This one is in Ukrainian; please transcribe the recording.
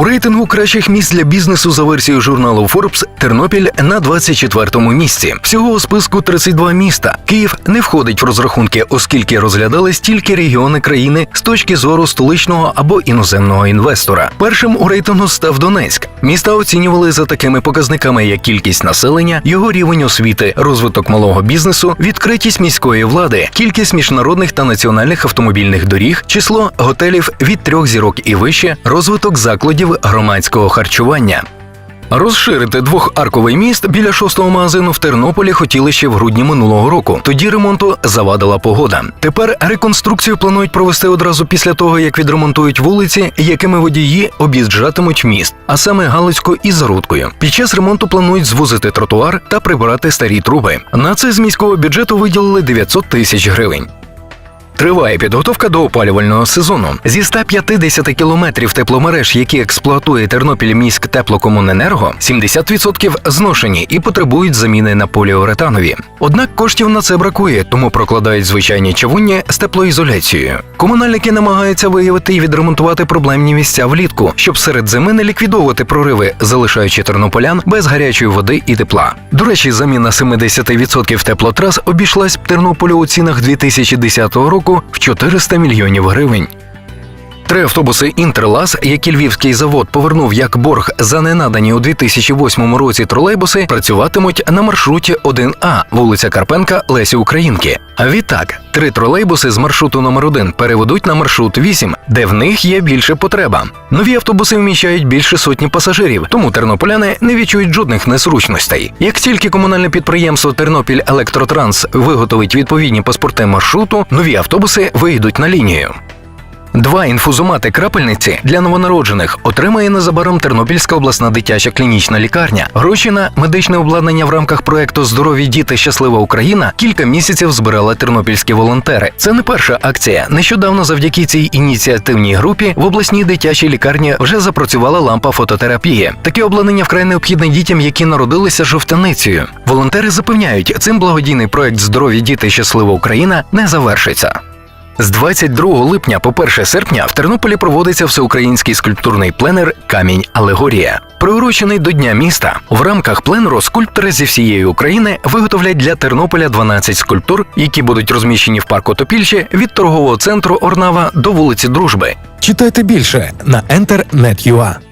У рейтингу кращих місць для бізнесу за версією журналу Forbes Тернопіль на 24-му місці. Всього у списку 32 міста. Київ не входить в розрахунки, оскільки розглядались тільки регіони країни з точки зору столичного або іноземного інвестора. Першим у рейтингу став Донецьк. Міста оцінювали за такими показниками, як кількість населення, його рівень освіти, розвиток малого бізнесу, відкритість міської влади, кількість міжнародних та національних автомобільних доріг, число готелів від трьох зірок і вище, розвиток закладів громадського харчування. Розширити двохарковий міст біля шостого магазину в Тернополі хотіли ще в грудні минулого року. Тоді ремонту завадила погода. Тепер реконструкцію планують провести одразу після того, як відремонтують вулиці, якими водії об'їжджатимуть міст, а саме Галицько і Зарудкою. Під час ремонту планують звузити тротуар та прибирати старі труби. На це з міського бюджету виділили 900 тисяч гривень. Триває підготовка до опалювального сезону. Зі 150 кілометрів тепломереж, які експлуатує Тернопіль міськ теплокомуненерго, 70% зношені і потребують заміни на поліуретанові. Однак коштів на це бракує, тому прокладають звичайні чавунні з теплоізоляцією. Комунальники намагаються виявити і відремонтувати проблемні місця влітку, щоб серед зими не ліквідовувати прориви, залишаючи тернополян без гарячої води і тепла. До речі, заміна 70% теплотрас обійшлась б Тернополю у цінах 2010 року в 400 мільйонів гривень. Три автобуси Інтерлас, які львівський завод повернув як борг за ненадані у 2008 році тролейбуси, працюватимуть на маршруті 1А, вулиця Карпенка, Лесі Українки. А відтак, три тролейбуси з маршруту номер 1 переведуть на маршрут 8, де в них є більше потреба. Нові автобуси вміщають більше сотні пасажирів, тому тернополяни не відчують жодних незручностей. Як тільки комунальне підприємство Тернопіль Електротранс виготовить відповідні паспорти маршруту, нові автобуси вийдуть на лінію. Два інфузомати крапельниці для новонароджених отримає незабаром Тернопільська обласна дитяча клінічна лікарня. Гроші на медичне обладнання в рамках проекту Здорові діти щаслива Україна кілька місяців збирали тернопільські волонтери. Це не перша акція. Нещодавно, завдяки цій ініціативній групі, в обласній дитячій лікарні вже запрацювала лампа фототерапії. Таке обладнання вкрай необхідне дітям, які народилися жовтаницею. Волонтери запевняють, цим благодійний проект Здорові діти щаслива Україна не завершиться. З 22 липня по 1 серпня в Тернополі проводиться всеукраїнський скульптурний пленер Камінь Алегорія. Приурочений до Дня міста. В рамках пленеру скульптори зі всієї України виготовлять для Тернополя 12 скульптур, які будуть розміщені в парку Топільче від торгового центру Орнава до вулиці Дружби. Читайте більше на Enter.net.ua.